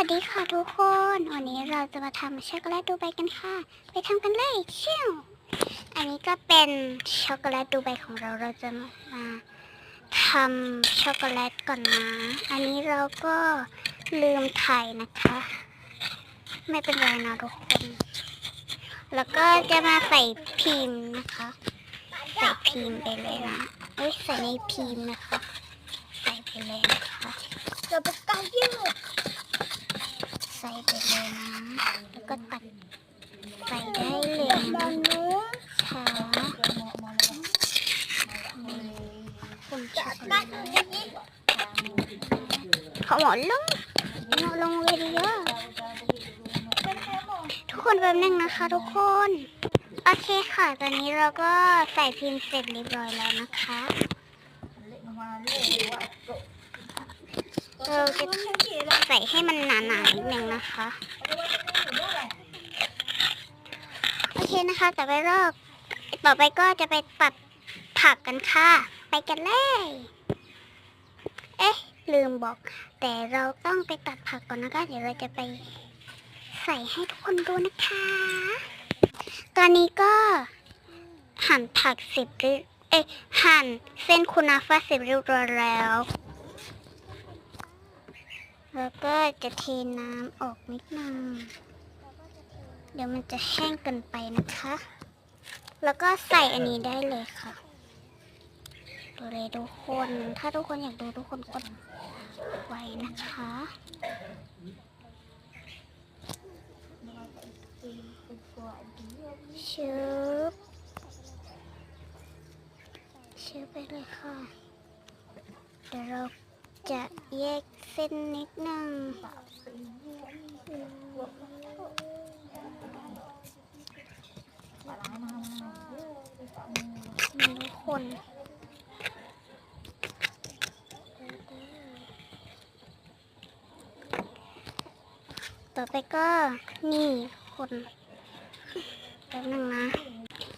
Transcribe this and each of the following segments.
วัสดีค่ะทุกคน วันนี้เราจะมาทำช็อกโกแลตดูไบกันค่ะ ไปทำกันเลยเชี่ยวอันนี้ก็เป็นช็อกโกแลตดูไบของเราเราจะมาทำช็อกโกแลตก่อนนะ อันนี้เราก็ลืมถ่ายนะคะ ไม่เป็นไรนะทุกคน แล้วก็จะมาใส่พิมพ์นะคะ ใส่พิมพ์ไปเลยนะเอ้ยใส่ในพิมพ์นะคะ ใส่ไปเลยนะคะ จะไปกันยืด ใส่ไปเลยนะ แล้วก็ตัดใส่ได้เลยนะคะคุณช็อตนอย่างนี้ขอหมอนลงหมอนลงเลยดีเยอะทุกคนแป๊บนึงนะคะทุกคน โอเคค่ะ ตอนนี้เราก็ใส่พิมพ์เสร็จเรียบร้อยแล้วนะคะเราจะ ใส่ให้มันหนาๆนิดนึงนะคะ โอเคนะคะ ต่อไปรอบต่อไปก็จะไปตัดผักกันค่ะ ไปกันเลย เอ๊ะ ลืมบอก แต่เราต้องไปตัดผักก่อนนะคะ เดี๋ยวเราจะไปใส่ให้ทุกคนดูนะคะ ตอนนี้ก็หั่นผักสร็จเรียเอ๊ะหั่นเส้นคูนาฟ้าสร็จเรียบร้อยแล้ว แล้วก็จะเทน้ำออกนิดนึงเดี๋ยวมันจะแห้งเกินไปนะคะ แล้วก็ใส่อันนี้ได้เลยค่ะ ดูเลยทุกคน ถ้าทุกคนอยากดูทุกคนกดไว้นะคะชึบชึบไปเลยค่ะเดี๋ยวเรา จะแยกเส้นนิดนึงมีคนต่อไปก็นี่คนแป๊บนึงนะ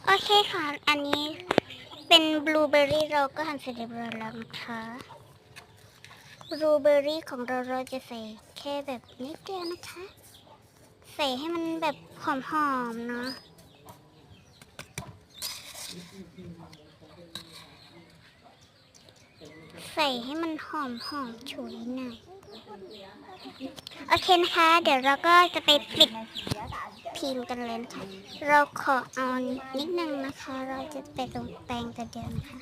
โอเคค่ะ อันนี้เป็นบลูเบอร์รี่เราก็หั่นเสร็จเรียบร้อยแล้วนะคะ บลูเบอร์รี่ของเราเราจะใส่แค่แบบนิดเดียวนะคะ ใส่ให้มันแบบหอมๆเนาะใส่ให้มันหอมหอมๆฉุยหน่อย โอเคนะคะ เดี๋ยวเราก็จะไปปิดพิมพ์กันเลยนะคะ เราขอเอานิดนึงนะคะ เราจะไปตกแต่งกันเดียวนะคะ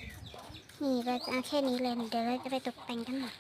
นี่เราจะเอาแค่นี้เลย เดี๋ยวเราจะไปตกแต่งกันหน่อย